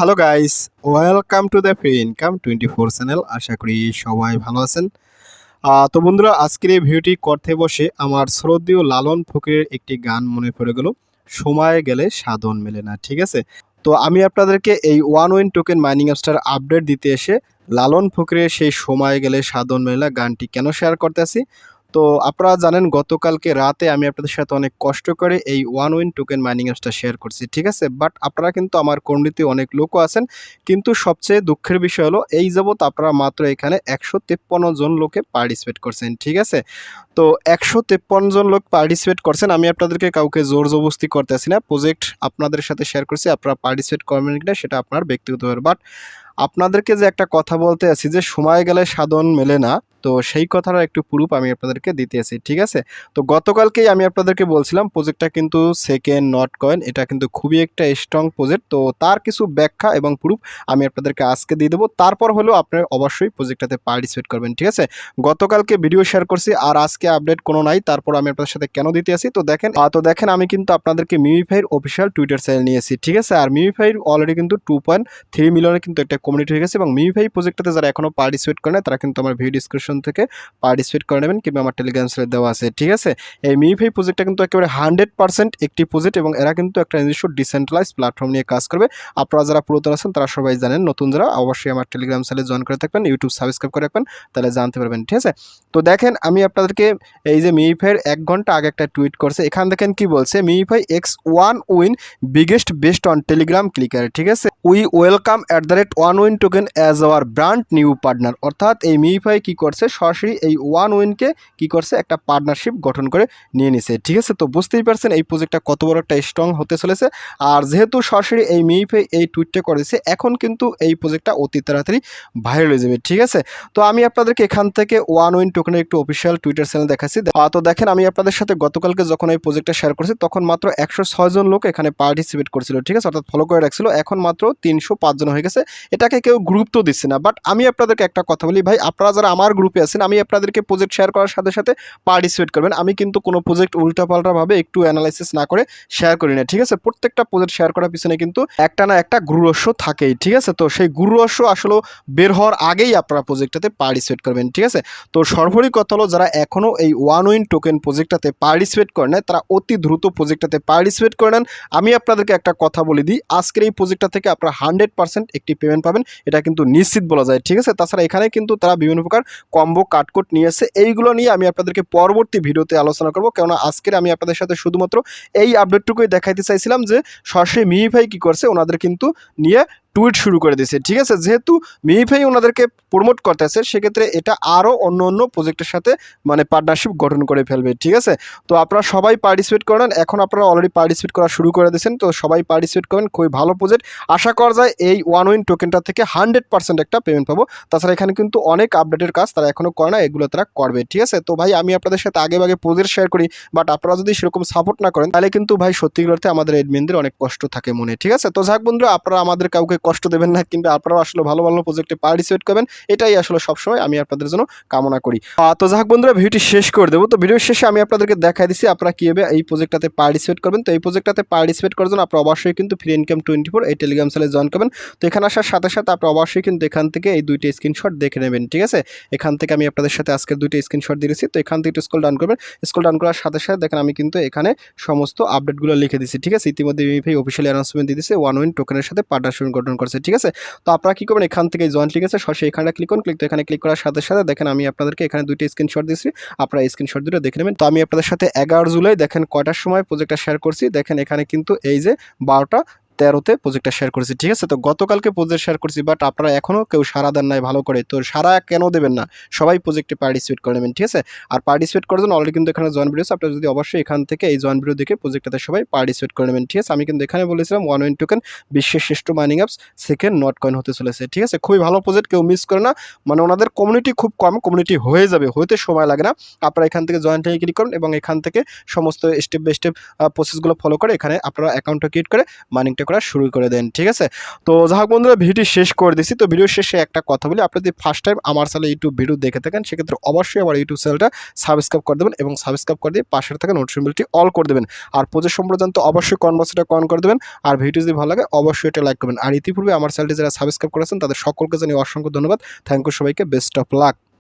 Hello guys welcome to the free income twenty four channel আশা করি সবাই ভালো আছেন। তো বন্ধুরা, আজকের এই ভিডিওটি করতে বসে আমার শ্রদ্ধেয় লালন ফকিরের একটি গান মনে পড়ে গেল। সময় গেলে সাধন মেলে না, ঠিক আছে? তো আমি আপনাদেরকে এই ওয়ান উইন টোকেন মাইনিং অ্যাপসটার আপডেট দিতে এসে লালন ফকিরের সেই সময় গেলে সাধন মেলে গানটি কেন শেয়ার করতে করতেছি তো আপনারা জানেন, গতকালকে রাতে আমি আপনাদের সাথে অনেক কষ্ট করে এই ওয়ান উইন টোকেন মাইনিং অ্যাপসটা শেয়ার করছি, ঠিক আছে? বাট আপনারা কিন্তু আমার কমিউনিটি অনেক লোকও আছেন। কিন্তু সবচেয়ে দুঃখের বিষয় হলো, এই যাবৎ আপনারা মাত্র এখানে একশো তেপ্পান্ন জন লোকে পার্টিসিপেট করছেন, ঠিক আছে? তো একশো তেপ্পান্ন জন লোক পার্টিসিপেট করছেন, আমি আপনাদেরকে কাউকে জোর জবস্তি করতেছি না। প্রজেক্ট আপনাদের সাথে শেয়ার করছি, আপনারা পার্টিসিপেট করবেন কিনা সেটা আপনার ব্যক্তিগত ব্যাপার। বাট আপনাদেরকে যে একটা কথা বলতে আছি যে, সময় গেলে সাধন মেলে না। তো সেই কথাটা একটু প্রুফ আমি আপনাদেরকে দিতে আছি ঠিক আছে? তো গতকালকেই আমি আপনাদেরকে বলছিলাম প্রজেক্টটা কিন্তু সেকেন্ড নট কয়েন এটা কিন্তু খুবই একটা স্ট্রং প্রজেক্ট তো তার কিছু ব্যাখ্যা এবং প্রুফ আমি আপনাদেরকে আজকে দিয়ে দেবো, তারপর হলেও আপনি অবশ্যই প্রজেক্টটাতে পার্টিসিপেট করবেন, ঠিক আছে? গতকালকে ভিডিও শেয়ার করছি আর আজকে আপডেট কোনো নাই, তারপর আমি আপনাদের সাথে কেন দিতে আসি? তো দেখেন তো দেখেন আমি কিন্তু আপনাদেরকে মিমিফাইয়ের অফিসিয়াল টুইটার চ্যানেল নিয়েছি, ঠিক আছে? আর মিমিফাইয়ের অলরেডি কিন্তু টু পয়েন্ট থ্রি মিলিয়নের কিন্তু একটা কমিউনিটি হয়ে গেছে এবং মিমিফাই প্রজেক্টটাতে যারা এখনও পার্টিসিপেট করে না তারা কিন্তু আমার ভিডিও ডিসক্রিপশন থেকে পার্টিসিপেট করে নেবেন কিংবা আমার টেলিগ্রাম সেলে দেওয়া আছে, ঠিক আছে? এই মিমিফাই প্রজেক্টটা কিন্তু একেবারে হান্ড্রেড পার্সেন্ট একটি প্রজেক্ট এবং এরা কিন্তু একটা নিজস্ব ডিসেন্ট্রালাইজ প্ল্যাটফর্ম নিয়ে কাজ করবে। আপনারা যারা পুরাতন আছেন, তারা সবাই জানেন, নতুন যারা, অবশ্যই আমার টেলিগ্রাম চ্যানেলে জয়েন করে থাকবেন ইউটিউব সাবস্ক্রাইব করে রাখবেন, তাহলে জানতে পারবেন, ঠিক আছে? তো দেখেন, আমি আপনাদেরকে এই যে মিমিফাইয়ের এক ঘণ্টা আগে একটা টুইট করছে। এখান দেখেন কি বলছে? Memefi X one win biggest best on Telegram clicker ঠিক আছে? We welcome at the rate one win token as our brand new partner অর্থাৎ এই মিমিফাই কি করছে? সরাসরি এই ওয়ান উইনকে কি করছে? একটা পার্টনারশিপ গঠন করে নিয়ে নিছে। ঠিক আছে? তো বুঝতেই পারছেন এই প্রজেক্টটা কত বড় একটা স্ট্রং হতে চলেছে। আর যেহেতু সরাসরি এই মিমিফাই এই টুইটটা করেছে, এখন কিন্তু এই প্রজেক্টটা অতি তাড়াতাড়ি ভাইরাল হয়ে যাবে। ঠিক আছে? তো আমি আপনাদেরকে এখান থেকে ওয়ান উইন টোকেনের একটু অফিসিয়াল টুইটার চ্যানেল দেখাচ্ছি। তো দেখেন, আমি আপনাদের সাথে গতকালকে যখন এই প্রজেক্টটা শেয়ার করেছি, তখন মাত্র একশো জন লোক এখানে পার্টিসিপেট করেছিল। ঠিক আছে? অর্থাৎ ফলো করে রাখছিল। এখন মাত্র তিনশো পাঁচ জন হয়ে গেছে। এটাকে কেউ গুরুত্ব দিচ্ছে না। বাট আমি আপনাদেরকে একটা কথা বলি, ভাই, আপনারা যারা আমার গ্রুপে আছেন, আমি আপনাদেরকে প্রজেক্ট শেয়ার করার সাথে সাথে পার্টিসিপেট করবেন। আমি কিন্তু কোনো প্রজেক্ট উল্টাপাল্টাভাবে একটু অ্যানালাইসিস না করে শেয়ার করি না, ঠিক আছে? প্রত্যেকটা প্রজেক্ট শেয়ার করার পিছনে কিন্তু একটা না একটা গুরু রহস্য থাকেই, ঠিক আছে? তো সেই গুরু রহস্য আসলে বের হওয়ার আগেই আপনারা প্রজেক্টটাতে পার্টিসিপেট করবেন, ঠিক আছে? তো সর্বোপরি কথা হলো, যারা এখনও এই ওয়ান উইন টোকেন প্রজেক্টটাতে পার্টিসিপেট করে নেয় তারা অতি দ্রুত প্রজেক্টটাতে পার্টিসিপেট করে নেন। আমি আপনাদেরকে একটা কথা বলে দিই, আজকের এই প্রজেক্টটা থেকে আপনারা হান্ড্রেড পার্সেন্ট একটি পেমেন্ট পাবেন। এটা কিন্তু নিশ্চিত বলা যায়, ঠিক আছে? তাছাড়া এখানে কিন্তু তারা বিভিন্ন প্রকার কম্বো কাটকোট নিয়ে এসে এইগুলো নিয়ে আমি আপনাদেরকে পরবর্তী ভিডিওতে আলোচনা করব। কেননা আজকের আমি আপনাদের সাথে শুধুমাত্র এই আপডেটটুকুই দেখাইতে চাইছিলাম যে সরাসরি মিহিফাই কী করছে, ওনাদের কিন্তু নিয়ে টুইট শুরু করে দিয়েছে, ঠিক আছে? যেহেতু মিহিভাই ওনাদেরকে প্রমোট করতেছে, সেক্ষেত্রে এটা আরও অন্য অন্য প্রজেক্টের সাথে মানে পার্টনারশিপ গঠন করে ফেলবে, ঠিক আছে? তো আপনারা সবাই পার্টিসিপেট করেন এখন আপনারা অলরেডি পার্টিসিপেট করা শুরু করে দিয়েছেন, তো সবাই পার্টিসিপেট করেন, খুবই ভালো প্রজেক্ট আশা করা যায় এই ওয়ান উইন টোকেনটা থেকে হান্ড্রেড পার্সেন্ট একটা পেমেন্ট পাবো। তাছাড়া এখানে কিন্তু অনেক আপডেটের কাজ তারা এখনও করে না, এগুলো তারা করবে, ঠিক আছে? তো ভাই, আমি আপনাদের সাথে আগে আগে প্রজেক্ট শেয়ার করি বাট আপনারা যদি সেরকম সাপোর্ট না করেন, তাহলে কিন্তু ভাই, সত্যি অর্থে আমাদের এডমিনদের অনেক কষ্ট থাকে মনে, ঠিক আছে? তো যাক বন্ধুরা, আপনারা আমাদের কাউকে কষ্ট দেবেন না, কিংবা আপনারাও আসলে ভালো ভালো প্রজেক্টে পার্টিসিপেট করবেন, এটাই আসলে সবসময় আমি আপনাদের জন্য কামনা করি। তো যাক বন্ধুরা ভিডিওটি শেষ করে দেবো। তো ভিডিও শেষে আমি আপনাদেরকে দেখাই দিচ্ছি আপনারা কীভাবে এই প্রজেক্টটাতে পার্টিসিপেট করবেন। তো এই প্রজেক্টটাতে পার্টিসিপেট করার জন্য আপনারা অবশ্যই কিন্তু ফ্রি ইনকাম টোয়েন্টি ফোর এই টেলিগ্রাম চ্যানেলে জয়েন করবেন। তো এখানে আসার সাথে সাথে আপনারা অবশ্যই কিন্তু এখান থেকে এই দুইটা স্ক্রিনশট দেখে নেবেন, ঠিক আছে? এখান থেকে আমি আপনাদের সাথে আজকের দুইটা স্ক্রিনশট দিয়েছি তো এখান থেকে স্কুল ডাউন করবেন। স্কুল ডাউন করার সাথে সাথে দেখেন আমি কিন্তু এখানে সমস্ত আপডেটগুলো লিখে দিচ্ছি, ঠিক আছে? ইতিমধ্যে ইউনিফাই অফিসিয়াল অ্যানাউন্সমেন্ট দিয়ে দিচ্ছে ওয়ান উইন টোকেনের সাথে পার্টনারশিপ গঠন করছে, ঠিক আছে? তো আপনারা কী করবেন, এখান থেকে জয়েন্ট লিখেছে সরাসরি এখানে ক্লিক করুন ক্লিক তো এখানে ক্লিক করার সাথে সাথে দেখেন আমি আপনাদেরকে এখানে দুইটা স্ক্রিনশট দিচ্ছি আপনারা স্ক্রিনশট দুটো দেখে নেবেন। তো আমি আপনাদের সাথে এগারো জুলাই দেখেন কয়টার সময় প্রজেক্টটা শেয়ার করছি, দেখেন এখানে কিন্তু এই যে বারোটা তেরোতে প্রজেক্টটা শেয়ার করেছি, ঠিক আছে? তো গতকালকে প্রজেক্ট শেয়ার করছি বাট আপনারা এখনও কেউ সারা দেন নাই ভালো করে। তো সারা কেন দেবেন না? সবাই প্রজেক্টে পার্টিসিপেট করে নেবেন, ঠিক আছে? আর পার্টিসিপেট করার জন্য অলরেডি কিন্তু এখানে জয়েন ভিডিও আপনারা যদি অবশ্যই এখান থেকে এই জয়েন ভিডিও দেখে প্রজেক্টটাতে সবাই পার্টিসিপেট করে নেবেন, ঠিক আছে? আমি কিন্তু এখানে বলেছিলাম ওয়ান ওয়েন টোকেন বিশ্বের শ্রেষ্ঠ mining apps second Notcoin হতে চলেছে, ঠিক আছে? খুবই ভালো প্রজেক্ট কেউ মিস করে না। মানে ওনাদের কমিউনিটি খুব কম কমিউনিটি হয়ে যাবে, হতে সময় লাগে না। আপনারা এখান থেকে জয়েন্ট হয়ে ক্লিক করুন এবং এখান থেকে সমস্ত স্টেপ বাই স্টেপ প্রসেসগুলো ফলো করে এখানে আপনারা অ্যাকাউন্টটা ক্রিয়েট করে মাইনিংটা করা শুরু করে দেন, ঠিক আছে? তো যাই হোক বন্ধুরা ভিডিও শেষ করে দিছি। তো ভিডিও শেষে একটা কথা বলি, আপনি যদি ফার্স্ট টাইম আমার চ্যানেলে ইউটিউব ভিডিও দেখে থাকেন, সেক্ষেত্রে অবশ্যই আমার ইউটিউব চ্যানেলটা সাবস্ক্রাইব করে দেবেন এবং সাবস্ক্রাইব করে দিয়ে পাশের থাকা নোটিফিকেশনটি অল করে দেবেন। আর প্রজেক্ট সম্প্রদান তো অবশ্যই কনভার্সটা কন করে দেবেন। আর ভিডিও যদি ভালো লাগে, অবশ্যই এটা লাইক করবেন। আর ইতিপূর্বে আমার চ্যানেলটি যারা সাবস্ক্রাইব করেছেন, তাদের সকলকে জানিয়ে অসংখ্য ধন্যবাদ। থ্যাংক ইউ সবাইকে বেস্ট অফ লাক